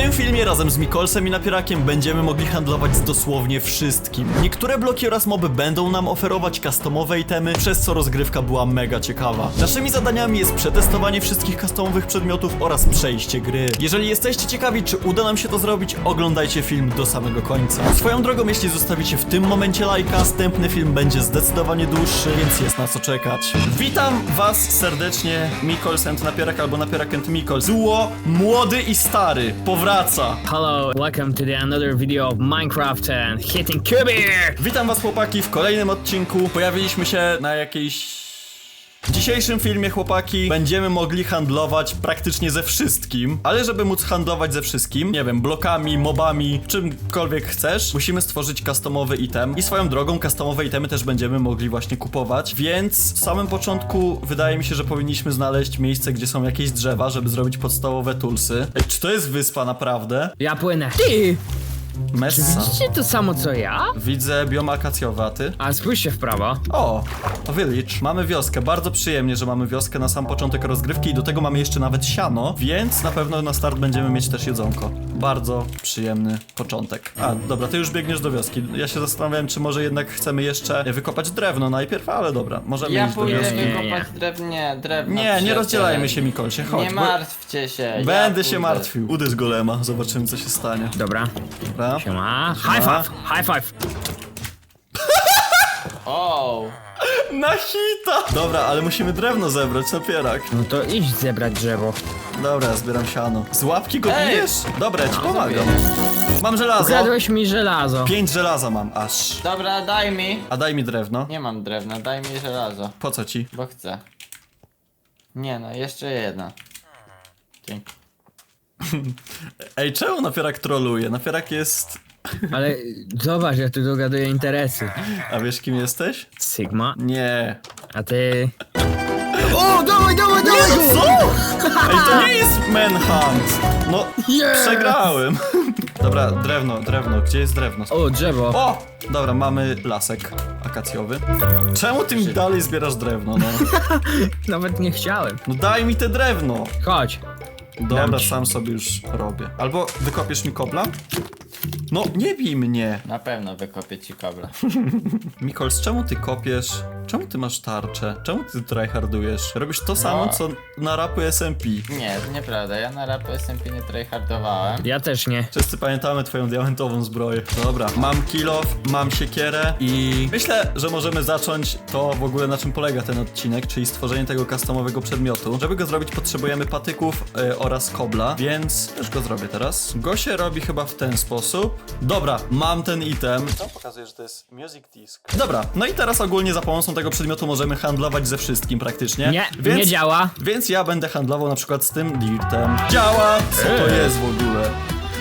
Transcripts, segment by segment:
tym filmie razem z Mikolsem i Napierakiem będziemy mogli handlować z dosłownie wszystkim. Niektóre bloki oraz moby będą nam oferować customowe itemy, przez co rozgrywka była mega ciekawa. Naszymi zadaniami jest przetestowanie wszystkich customowych przedmiotów oraz przejście gry. Jeżeli jesteście ciekawi, czy uda nam się to zrobić, oglądajcie film do samego końca. Swoją drogą, jeśli zostawicie w tym momencie lajka, następny film będzie zdecydowanie dłuższy, więc jest na co czekać. Witam was serdecznie, Mikols and Napierak albo Napierak and Mikols. Duo młody i stary powraca. Hello, welcome to the another video of Minecraft and hitting Kubir! Witam was chłopaki w kolejnym odcinku. Pojawiliśmy się na jakiejś... W dzisiejszym filmie, chłopaki, będziemy mogli handlować praktycznie ze wszystkim, ale żeby móc handlować ze wszystkim, nie wiem, blokami, mobami, czymkolwiek chcesz, musimy stworzyć customowy item i swoją drogą customowe itemy też będziemy mogli właśnie kupować, więc w samym początku wydaje mi się, że powinniśmy znaleźć miejsce, gdzie są jakieś drzewa, żeby zrobić podstawowe toolsy. Ej, czy to jest wyspa naprawdę? Ja płynę. Ty! Messa. Widzicie to samo co ja? Widzę biom akacjowy, a ty? A spójrzcie w prawo. O, village. Mamy wioskę. Bardzo przyjemnie, że mamy wioskę na sam początek rozgrywki i do tego mamy jeszcze nawet siano, więc na pewno na start będziemy mieć też jedzonko. Bardzo przyjemny początek. A, dobra, ty już biegniesz do wioski. Ja się zastanawiałem, czy może jednak chcemy jeszcze wykopać drewno najpierw, ale dobra, możemy Ja iść do pójdę wioski. Nie, nie, wykopać drewnie, drewno. Nie, nie rozdzielajmy się, Mikolcie, chodź. Nie bo- martwcie się. ja Będę się pójdę. martwił. Uderz golema, zobaczymy co się stanie. Dobra. Dobra. Siema. High five! High five! O, Na hita! Dobra, ale musimy drewno zebrać, napierak. No to idź zebrać drzewo. Dobra, zbieram siano. Z łapki go Ej! bijesz? Dobra, ja ci pomagam. zabiję. Mam żelazo. Ukradłeś mi żelazo. Pięć żelaza mam, aż. dobra, daj mi. A daj mi drewno. Nie mam drewna, daj mi żelazo, Po co ci? bo chcę. Nie no, jeszcze jedna. Dzięki. Ej, czemu napierak troluje? Napierak jest... Ale zobacz, ja tu dogaduję interesy. A wiesz kim jesteś? Sigma. Nie. A ty... O, dawaj, dawaj, dawaj! Co? Ej, to nie jest manhunt! No, Yeah! przegrałem. Dobra, drewno, drewno. Gdzie jest drewno? O, drzewo. O! Dobra, mamy lasek akacjowy. Czemu ty mi dalej zbierasz drewno, no? Nawet nie chciałem. No daj mi te drewno! Chodź. Dobra, Dam ci. sam sobie już robię. Albo wykopiesz mi kobla? No, nie bij mnie! Na pewno wykopię ci kobla. Mikols, czemu ty kopiesz? Czemu ty masz tarczę? Czemu ty tryhardujesz? Robisz to samo, No. co na rapu SMP. Nie, to nieprawda, ja na rapu SMP nie tryhardowałem. Ja też nie. Wszyscy pamiętamy twoją diamentową zbroję. Dobra, mam kilof, mam siekierę i myślę, że możemy zacząć to w ogóle na czym polega ten odcinek, czyli stworzenie tego customowego przedmiotu. Żeby go zrobić potrzebujemy patyków y, oraz kobla, więc już go zrobię teraz. Go się robi chyba w ten sposób. Dobra, mam ten item. To pokazuje, że to jest music disc. Dobra, no i teraz ogólnie za pomocą tego przedmiotu możemy handlować ze wszystkim praktycznie. Nie, więc... nie działa. Więc ja będę handlował na przykład z tym dirtem. Działa! Co to jest w ogóle?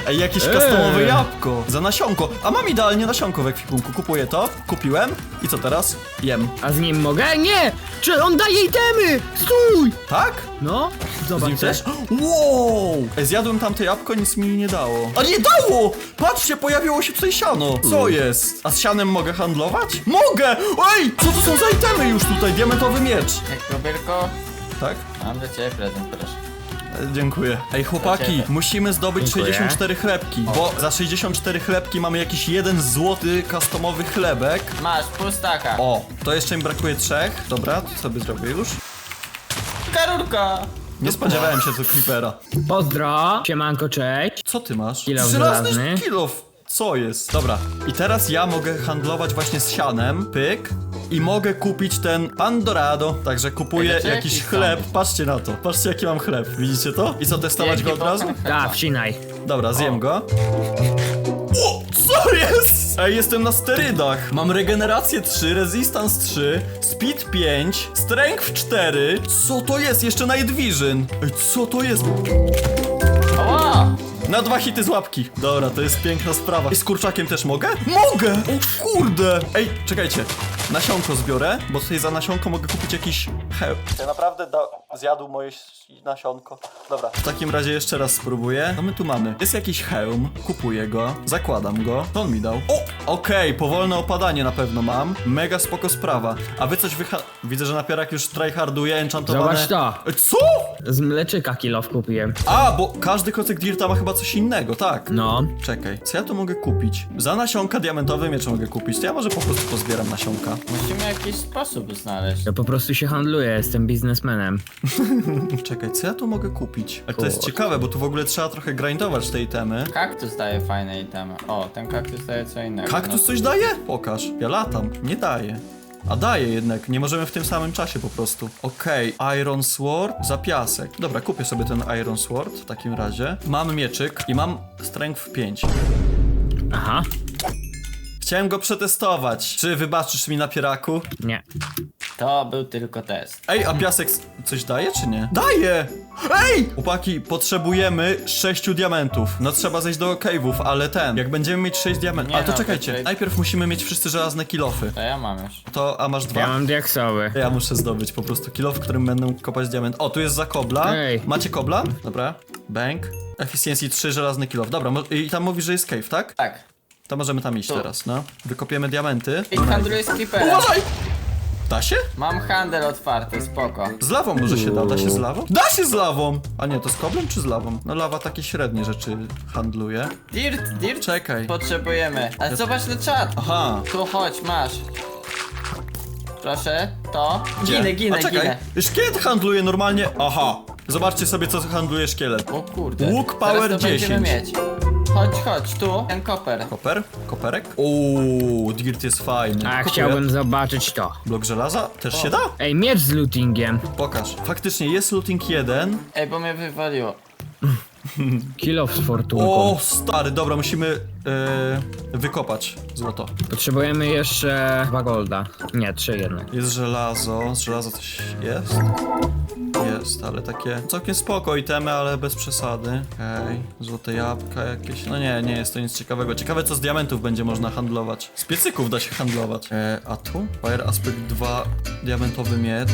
Ej, jakieś Eee. customowe jabłko. Za nasionko. A mam idealnie nasionko w ekwipunku. Kupuję to, kupiłem i co teraz? Jem. A z nim mogę? Nie! Czy on daje itemy? Stój! Tak? No, Z zobacz. nim też? Wow! Ej, zjadłem tamte jabłko, nic mi nie dało. A nie dało! Patrzcie, pojawiło się tutaj siano. Co jest? A z sianem mogę handlować? Mogę! Ej, co to są za itemy już tutaj? Diamentowy miecz. Jak kobierko, Tak? mam dla ciebie prezent, proszę. Dziękuję. Ej, chłopaki, musimy zdobyć Dziękuję. 64 chlebki, bo za 64 chlebki mamy jakiś jeden złoty customowy chlebek. Masz, pustaka. O, to jeszcze mi brakuje trzech. Dobra, to sobie zrobię już. Karurka! Nie spodziewałem się co creepera. Pozdro. Siemanko, cześć. Co ty masz? Kilof żelazny. kilof. Co jest? Dobra, i teraz ja mogę handlować właśnie z sianem, pyk, i mogę kupić ten Pandorado. Także kupuję Ej, to jakiś jaki chleb. Patrzcie na to. Patrzcie jaki mam chleb. Widzicie to? I co, testować go od razu? Da, wcinaj. Dobra, zjem go. O, co jest? Ej, jestem na sterydach. Mam regenerację 3, resistance 3, speed 5, strength 4. Co to jest? Jeszcze night vision. Ej, co to jest? Ała! Na dwa hity z łapki. Dobra, to jest piękna sprawa. I z kurczakiem też mogę? Mogę! O kurde! Ej, czekajcie. Nasionko zbiorę, bo tutaj za nasionko mogę kupić jakiś hełm. Ja naprawdę da- zjadł moje nasionko. Dobra. W takim razie jeszcze raz spróbuję. Co my tu mamy? Jest jakiś hełm, kupuję go, zakładam go. To on mi dał. O! Okej, powolne opadanie na pewno mam. Mega spoko sprawa. A wy coś wycha... Widzę, że napierak już tryharduje, enchantowane... Zobacz to. E, Co? Z mleczyka kilof kupiłem. A, bo każdy kocek Dirta ma chyba coś innego, tak. No. Czekaj, co ja tu mogę kupić? Za nasionka diamentowe miecze mogę kupić, to ja może po prostu pozbieram nasionka. Musimy jakiś sposób znaleźć. Ja po prostu się handluję, jestem biznesmenem. Czekaj, co ja tu mogę kupić? Ale to jest Kurde. ciekawe, bo tu w ogóle trzeba trochę grindować te itemy. Kaktus daje fajne itemy. O, ten kaktus daje co innego. Kaktus coś daje? Pokaż. Ja latam. Nie daje. A daje jednak, nie możemy w tym samym czasie po prostu. Okej, Iron Sword za piasek. Dobra, kupię sobie ten Iron Sword w takim razie. Mam mieczyk i mam Strength 5. Aha. Chciałem go przetestować. Czy wybaczysz mi napieraku? Nie. To był tylko test. Ej, a piasek s- coś daje czy nie? Daje! Ej! Chłopaki, potrzebujemy 6 diamentów. No trzeba zejść do cave'ów, ale ten, jak będziemy mieć 6 diamentów... Nie Ale to no, czekajcie, czekaj. najpierw musimy mieć wszyscy żelazne kilofy. To ja mam już. To, a masz dwa? Ja mam diaksowy. Ja muszę zdobyć po prostu kilof, w którym będę kopać diament. O, tu jest za kobla. Ej. Macie kobla? Dobra. Bank. Efficiency 3, żelazny kilof. Dobra, mo- i tam mówi, że jest cave, tak? Tak. To możemy tam iść Tu. teraz, no. Wykopiemy diamenty. I handluję z creeperem. Uważaj! Da się? Mam handel otwarty, spoko. Z lawą może się da. Da się z lawą? Da się z lawą! A nie, to z koblem czy z lawą? No lawa takie średnie rzeczy handluje. Dirt, dirt. Czekaj. Potrzebujemy. Ale zobacz na czat. Aha. Tu chodź, masz. Proszę, to. Gdzie? Ginę, ginę, A czekaj. ginę. Szkielet handluje normalnie. Aha. Zobaczcie sobie, co handluje szkielet. O kurde. Łuk power Teraz to 10. będziemy mieć. Chodź, chodź, tu. Ten koper. Koper? Koperek? Uuu, dirt jest fajny. A Kupuję. chciałbym zobaczyć to. Blok żelaza? Też się da? Ej, miecz z lootingiem. Pokaż. Faktycznie jest looting 1. Ej, bo mnie wywaliło. Kilof z fortunką. O, stary, dobra, musimy e, wykopać złoto. Potrzebujemy jeszcze dwa golda. Nie, trzy jednak. Jest żelazo. Z żelaza coś jest? Jest, ale takie całkiem spoko itemy, ale bez przesady. Okej, złote jabłka jakieś. No nie, nie jest to nic ciekawego. Ciekawe co z diamentów będzie można handlować. Z piecyków da się handlować. E, a tu? Fire Aspect 2, diamentowy miecz.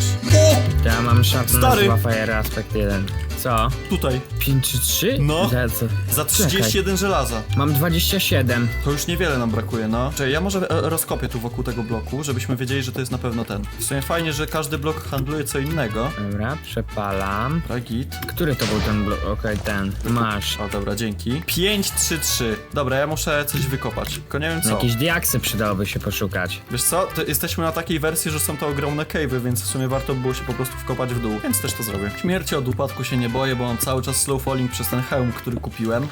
Ja mam Sharpness Stary. 2 Fire Aspect 1. Co? Tutaj, 5 czy 3? No. Za co? za 31 żelaza. Mam 27. To już niewiele nam brakuje, no. Czekaj, ja może e, rozkopię tu wokół tego bloku, żebyśmy wiedzieli, że to jest na pewno ten. W sumie fajnie, że każdy blok handluje co innego. Dobra, przepalam. Dobra, git. Który to był ten blok? Okej, ten. Masz. O, dobra, dzięki. 5, 3, 3. Dobra, ja muszę coś wykopać. Tylko nie wiem co. Jakieś diaksy przydałoby się poszukać. Wiesz co, to jesteśmy na takiej wersji, że są to ogromne cave'y, więc w sumie warto by było się po prostu wkopać w dół, więc też to zrobię. Śmierci od upadku się nie boję, bo mam cały czas slow falling przez ten hełm, który kupiłem.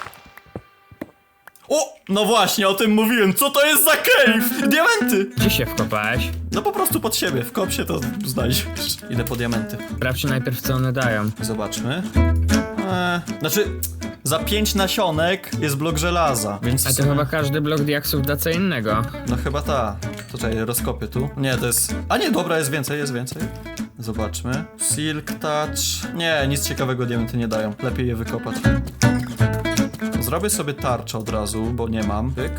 No właśnie, o tym mówiłem. Co to jest za cave? Diamenty! Gdzie się wkopałeś? No po prostu pod siebie. Wkop się, to znajdziesz. Idę po diamenty. Sprawdź najpierw co one dają. Zobaczmy. Eee, znaczy, za 5 nasionek jest blok żelaza, więc... w A to chyba każdy blok diaksów da co innego. No chyba ta. To czekaj, rozkopię tu. Nie, to jest... A nie, dobra, jest więcej, jest więcej. Zobaczmy. Silk Touch... Nie, nic ciekawego diamenty nie dają. Lepiej je wykopać. Zrobię sobie tarczę od razu, bo nie mam. Pyk.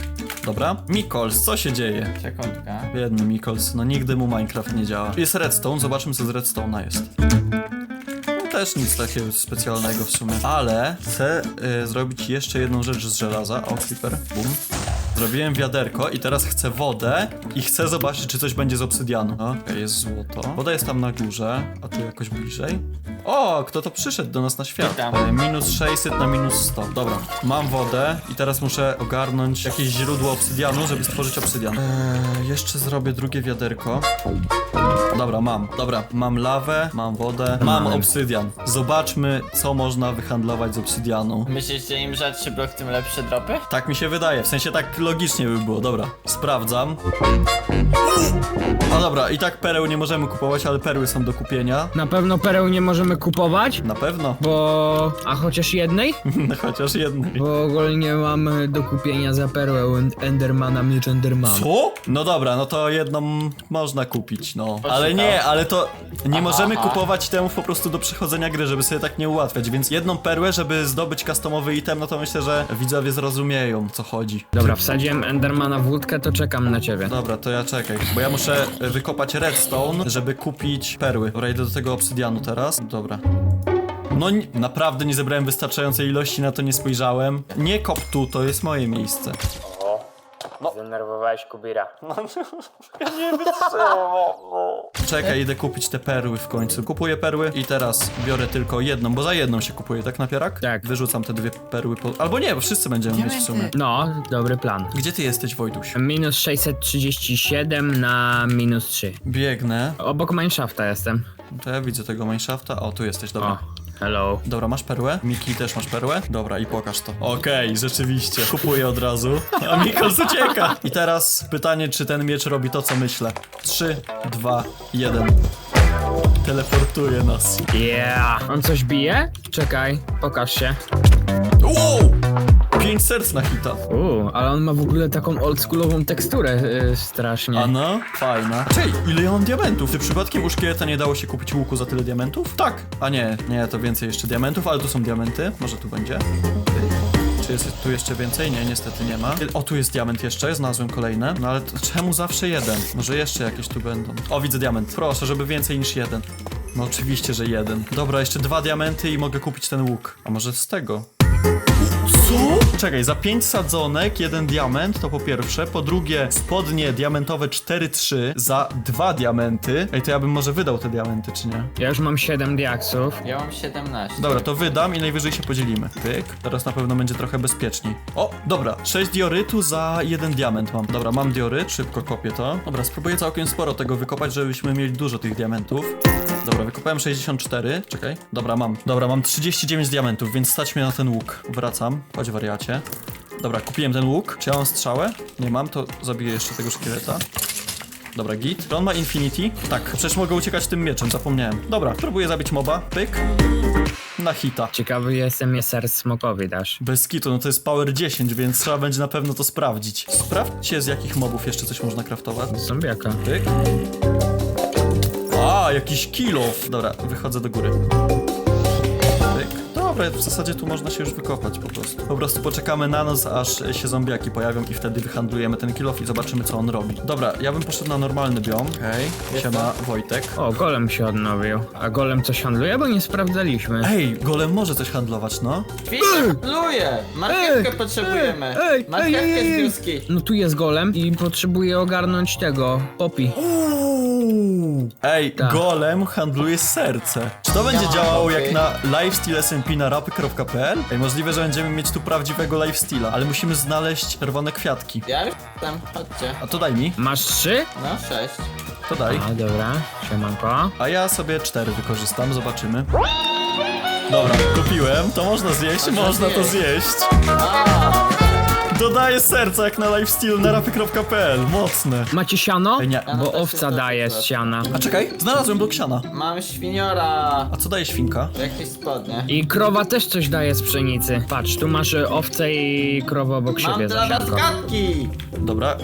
Dobra. Mikols, co się dzieje? Sekundka. Biedny Mikols, no nigdy mu Minecraft nie działa. Jest redstone, zobaczmy co z redstone'a jest. No, też nic takiego specjalnego w sumie. Ale chcę y, zrobić jeszcze jedną rzecz z żelaza. O, creeper, boom. Zrobiłem wiaderko i teraz chcę wodę i chcę zobaczyć, czy coś będzie z obsydianu. O, okej, jest złoto. Woda jest tam na górze, a tu jakoś bliżej. O, kto to przyszedł do nas na świat? Witam. E, minus 600 na minus 100. Dobra, mam wodę i teraz muszę ogarnąć jakieś źródło obsydianu, żeby stworzyć obsydian. Eee, jeszcze zrobię drugie wiaderko. Dobra, mam. Dobra, mam lawę, mam wodę, mam obsydian. Zobaczmy, co można wyhandlować z obsydianu. Myślisz, że im rzadszy blok, tym lepsze dropy? Tak mi się wydaje, w sensie tak logicznie by było. Dobra, sprawdzam. No dobra, i tak pereł nie możemy kupować, ale perły są do kupienia. Na pewno pereł nie możemy kupować, Na pewno. bo... A chociaż jednej? Chociaż jednej. Bo ogólnie mamy do kupienia za perłę End- Endermana miecz Endermana. Co? No dobra, no to jedną można kupić, no. Ale nie, ale to nie Aha, możemy aha. kupować temu po prostu do przechodzenia gry, żeby sobie tak nie ułatwiać, więc jedną perłę, żeby zdobyć customowy item, no to myślę, że widzowie zrozumieją, co chodzi. Dobra, wsadziłem Endermana w łódkę, to czekam na ciebie. Dobra, to ja czekaj, Bo ja muszę e, wykopać redstone, żeby kupić perły. Dobra, idę do tego obsydianu teraz. Dobra. No naprawdę nie zebrałem wystarczającej ilości, na to nie spojrzałem. Nie kop tu, to jest moje miejsce. Zdenerwowałeś Kubira. Czekaj, idę kupić te perły w końcu. Kupuję perły i teraz biorę tylko jedną, bo za jedną się kupuje, tak napierak? Tak. Wyrzucam te dwie perły po... Albo nie, bo wszyscy będziemy mieć w sumie. No, dobry plan. Gdzie ty jesteś, Wojtuś? Minus 637 na minus 3. Biegnę. Obok Mineshafta jestem. To ja widzę tego mineshafta. O, tu jesteś, dobra. O, hello. Dobra, masz perłę? Miki, też masz perłę? Dobra, i pokaż to. Okej, rzeczywiście. Kupuję od razu. A Mikols ucieka. I teraz pytanie, czy ten miecz robi to, co myślę. 3, 2, 1. Teleportuje nas. Yeah. On coś bije? Czekaj, pokaż się. Wow! 5 serc na hita. Uuu, ale on ma w ogóle taką oldschoolową teksturę yy, strasznie. A no, fajna. Czej, ile ja mam diamentów? Czy przypadkiem u szkieleta nie dało się kupić łuku za tyle diamentów? Tak. A nie, nie, to więcej jeszcze diamentów, ale tu są diamenty. Może tu będzie. Czy jest tu jeszcze więcej? Nie, niestety nie ma. O, tu jest diament jeszcze, znalazłem kolejne. No ale to, czemu zawsze jeden? Może jeszcze jakieś tu będą. O, widzę diament. Proszę, żeby więcej niż jeden. No oczywiście, że jeden. Dobra, jeszcze dwa diamenty i mogę kupić ten łuk. A może z tego? Co? Czekaj, za 5 sadzonek, jeden diament, to po pierwsze. Po drugie, spodnie diamentowe 4-3 za dwa diamenty. Ej, to ja bym może wydał te diamenty, czy nie? Ja już mam 7 diaksów. Ja mam 17. Dobra, to wydam i najwyżej się podzielimy. Pyk. Teraz na pewno będzie trochę bezpieczniej. O, dobra. 6 diorytu za jeden diament mam. Dobra, mam dioryt, szybko kopię to. Dobra, spróbuję całkiem sporo tego wykopać, żebyśmy mieli dużo tych diamentów. Dobra, wykopałem 64. Czekaj. Dobra, mam. Dobra, mam 39 diamentów, więc stać mnie na ten łuk. Wracam. Chodź, wariacie. Dobra, kupiłem ten łuk. Czy ja mam strzałę? Nie mam, to zabiję jeszcze tego szkieleta. Dobra, git. Czy on ma Infinity? Tak, przecież mogę uciekać tym mieczem, zapomniałem. Dobra, próbuję zabić moba. Pyk. Na hita. Ciekawy jestem, je ser smokowi dasz. Bez kitu, no to jest power 10, więc trzeba będzie na pewno to sprawdzić. Sprawdźcie z jakich mobów jeszcze coś można craftować. Zombiaka. Pyk. A, jakiś kilof. Dobra, wychodzę do góry. Dobra, w zasadzie tu można się już wykopać po prostu. Po prostu poczekamy na noc, aż się zombiaki pojawią i wtedy wyhandlujemy ten kilof i zobaczymy co on robi. Dobra, ja bym poszedł na normalny biom. Okej, siema Wojtek. O, golem się odnowił. A golem coś handluje, bo nie sprawdzaliśmy. Ej, golem może coś handlować, no. Widzę, pluje! Marchewkę potrzebujemy! ej, ej, Marchewkę ej, ej, z ej. wioski! No tu jest golem i potrzebuję ogarnąć tego, popi. Uuu. Ej, Tak. golem handluje serce. Czy to będzie działało jak na lifesteal SMP na rapy.pl? Ej, możliwe, że będziemy mieć tu prawdziwego lifesteala, ale musimy znaleźć czerwone kwiatki. Ja już tam, chodźcie. A to daj mi, Masz trzy? No, sześć. to daj. A, dobra, siemanko. A ja sobie cztery wykorzystam, zobaczymy. Dobra, kupiłem. To można zjeść, Można można to zjeść. zjeść. A, Dodaję serca jak na lifesteal na rapy.pl. Mocne. Macie siano? Ej, nie. No Bo też owca jest daje dobrze. z siana. A czekaj, znalazłem blok siana. mam świniora! A co daje świnka? Jakieś spodnie. I krowa też coś daje z pszenicy. Patrz, tu masz owcę i krowę obok siebie Mam za dla was sianko. gadki! Dobra,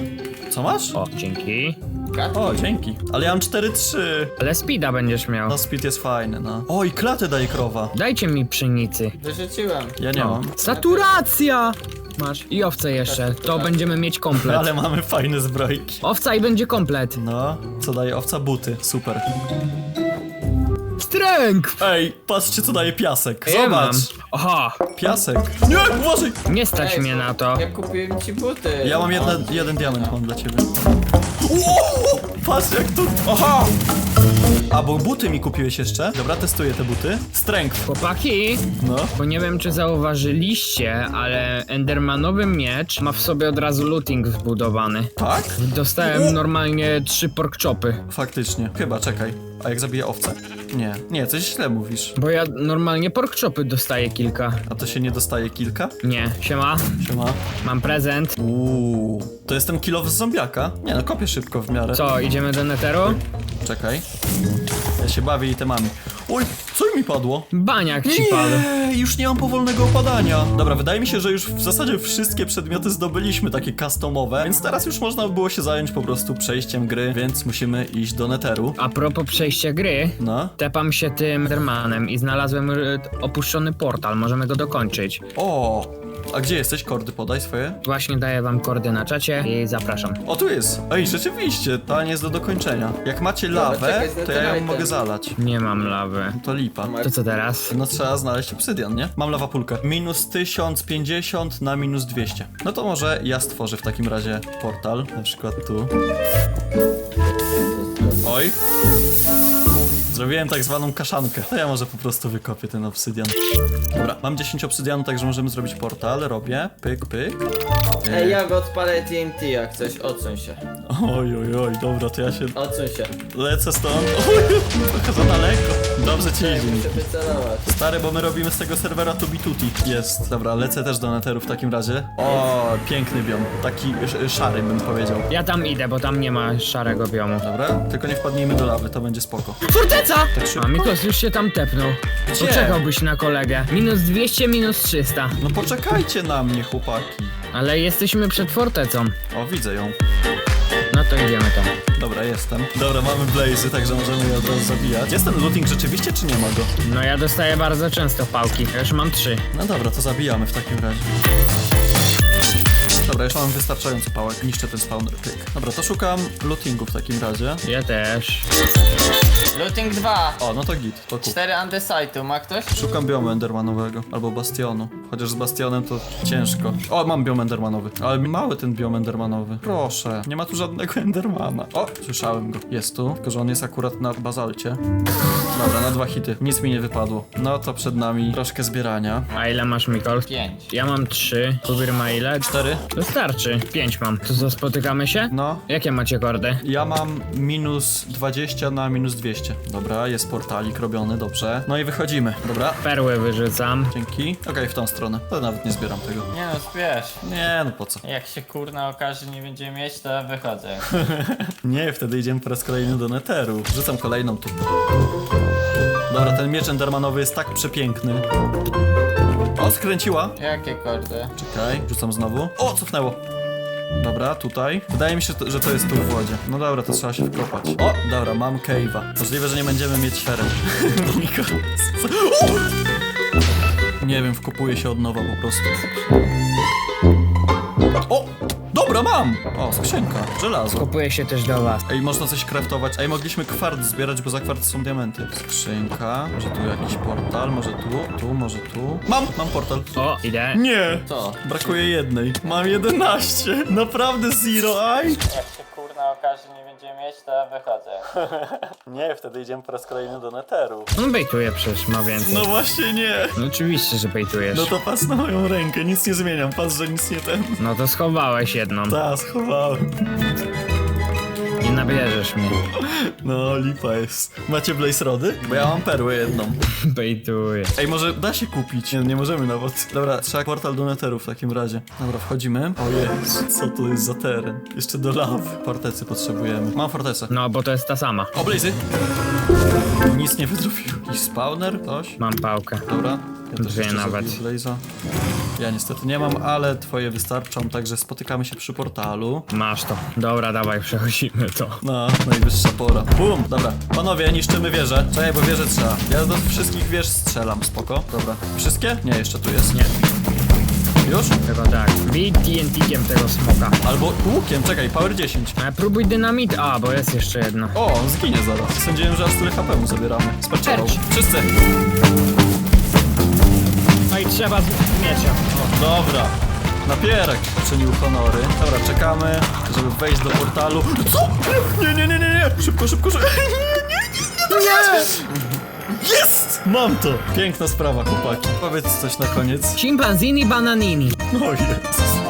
co masz? O, dzięki. Gadki? O, dzięki. Ale ja mam 4-3. Ale speeda będziesz miał. No speed jest fajny, no. O, i klatę daje krowa. Dajcie mi pszenicy. Wyrzuciłem. Ja nie O. mam. Saturacja! Masz. I owce jeszcze. To będziemy mieć komplet. Ale mamy fajne zbrojki. Owca i będzie komplet. No, co daje owca? Buty. Super. Strength! Ej, patrzcie co daje piasek. Ja mam. Zobacz. Aha, Piasek. Nie, uważaj. nie stać Ej, mnie na to. Ja kupiłem ci buty. Ja mam jedna, O, jeden diament mam dla ciebie. Uuu, patrz jak tu... Aha! A, bo buty mi kupiłeś jeszcze? Dobra, testuję te buty. Strength. Chłopaki, No. bo nie wiem czy zauważyliście, ale Endermanowy miecz ma w sobie od razu looting wbudowany. Tak? Dostałem normalnie trzy porkchopy. Faktycznie. Chyba, czekaj. A jak zabiję owcę? Nie. Nie, coś źle mówisz. Bo ja normalnie porkchopy dostaję kilka. A to się nie dostaje kilka? Nie, siema, Siema. mam prezent. Uuu. To jest ten kilow z zombiaka? Nie no, kopię szybko w miarę. Co, idziemy do neteru? Czekaj. Ja się bawię itemami. Oj, co mi padło? Baniak ci padł. Nie, już nie mam powolnego opadania. Dobra, wydaje mi się, że już w zasadzie wszystkie przedmioty zdobyliśmy, takie customowe, więc teraz już można by było się zająć po prostu przejściem gry, więc musimy iść do neteru. A propos przejścia gry, No. tepam się tym Endermanem i znalazłem y, opuszczony portal, możemy go dokończyć. O, A gdzie jesteś? Kordy podaj swoje. Właśnie daję wam kordy na czacie i zapraszam. O, tu jest. Ej, rzeczywiście, ta nie jest do dokończenia. Jak macie lawę, czekaj, to ja ją mogę zalać. Nie mam lawy. To lipa. To co teraz? No trzeba znaleźć obsydian, nie? Mam lawapulkę. Minus 1050 na minus 200. No to może ja stworzę w takim razie portal. Na przykład tu. Oj. Zrobiłem tak zwaną kaszankę. To ja może po prostu wykopię ten obsydian. Dobra, mam 10 obsydianu, także możemy zrobić portal. Robię. Pyk, pyk. Ej, ja go odpalę TNT jak coś, odsuń się. Oj, oj, oj, dobra, to ja się Odsuń się. lecę stąd. Oj, trochę za daleko. Dobrze ci Ej, idzie. muszę wycelować. Stary, bo my robimy z tego serwera to bituti. Jest. Dobra, lecę też do neteru w takim razie. O, piękny biom. Taki sz- szary bym powiedział. Ja tam idę, bo tam nie ma szarego biomu. Dobra, tylko nie wpadnijmy do lawy, to będzie spoko. Forteca! Tak szybko? A Mikos już się tam tepnął. Gdzie? Poczekałbyś na kolegę. Minus 200, minus 300. No poczekajcie na mnie, chłopaki. Ale jesteśmy przed fortecą. O, widzę ją. No to idziemy tam. Dobra, jestem. Dobra, mamy blazy, także możemy je od razu zabijać. Jest ten looting rzeczywiście, czy nie ma go? No ja dostaję bardzo często pałki. Ja już mam trzy. No dobra, to zabijamy w takim razie. Dobra, już mam wystarczająco pałek. Niszczę ten spawner. Pyk. Dobra, to szukam lootingu w takim razie. Ja też. Looting 2. O, no to git, to kup. 4 andesite'u, ma ktoś? Szukam biomu endermanowego, albo bastionu. Chociaż z bastionem to ciężko. O, mam biom endermanowy. Ale mały ten biom endermanowy. Proszę, nie ma tu żadnego endermana. O, słyszałem go. Jest tu, tylko że on jest akurat na bazalcie. Dobra, na dwa hity. Nic mi nie wypadło. No to przed nami troszkę zbierania. A ile masz Mikol? 5. Ja mam trzy. Kubir ma ile? Cztery? Wystarczy. Pięć mam. To co, spotykamy się? No. Jakie macie kordy? Ja mam minus 20 na minus 200. Dobra, jest portalik robiony, dobrze. No i wychodzimy. Dobra, Perły wyrzucam. dzięki. Okej, w tą stronę. To nawet nie zbieram tego. Nie no, spiesz. Nie, no po co? Jak się kurna okaże nie będziemy mieć, to wychodzę. Nie, wtedy idziemy po raz kolejny do neteru. Rzucam kolejną tu. Dobra, ten miecz endermanowy jest tak przepiękny. O, skręciła. Jakie kordy? Czekaj, rzucam znowu. O, cofnęło. Dobra, tutaj. Wydaje mi się, że to jest tu w wodzie. No dobra, to trzeba się wkopać. O, dobra, mam cave'a. Możliwe, że nie będziemy mieć. Niko. Nie wiem, wkopuję się od nowa po prostu. O! Dobra, mam! O, skrzynka, żelazo. Kopuję się też do was. Ej, można coś craftować. Ej, mogliśmy kwart zbierać, bo za kwart są diamenty. Skrzynka. Może tu jakiś portal, może tu, tu, może tu. Mam! Mam portal. O, idę. Nie! Co? Brakuje jednej. Mam 11. Naprawdę zero eye? Kurna okaże nie będziemy mieć, to wychodzę. Nie, wtedy idziemy po raz kolejny do neteru. On bejtuje przecież, ma więcej. No właśnie nie. No oczywiście, że bejtujesz. No to patrz na moją rękę, nic nie zmieniam. Patrz, że nic nie ten. No to schowałeś jedną. Ta, schowałem. Nabierzesz mnie. No, lipa jest. Macie blaze rody? Bo ja mam perłę jedną. Bejtuję. Ej, może da się kupić? Nie, nie możemy nawet. Dobra, trzeba portal do neteru w takim razie. Dobra, wchodzimy. O Jezu, co to jest za teren? Jeszcze do lawy. Fortecy potrzebujemy. Mam fortecę. No, bo to jest ta sama. O, blazy! Nic nie wydrobił. Jakiś spawner? Coś? Mam pałkę. Dobra. Ja też Dwie jeszcze nawet. zrobię Blaze'a. Ja niestety nie mam, ale twoje wystarczą, także spotykamy się przy portalu. Masz to. Dobra, dawaj, przechodzimy to. No, najwyższa pora. Bum! Dobra. Panowie, niszczymy wieżę. Czekaj, bo wieżę trzeba. Ja do wszystkich wież strzelam, spoko. Dobra. Wszystkie? Nie, jeszcze tu jest. Nie, Już? tylko tak. Bij TNT-kiem tego smoka. Albo łukiem, czekaj, power 10. A próbuj dynamit. A, bo jest jeszcze jedno. O, on zginie zaraz. Sądziłem, że aż tyle HP mu zabieramy. Sparczował. Wszyscy! No i trzeba z miecia. O, dobra. Napierak czynił honory. Dobra, czekamy, żeby wejść do portalu. Co? Nie, nie, nie, nie, nie! Szybko, szybko, szybko. Nie, nie, nie, nie! Jest! Mam to! Piękna sprawa, chłopaki. Powiedz coś na koniec. Chimpanzini bananini. O Jezus.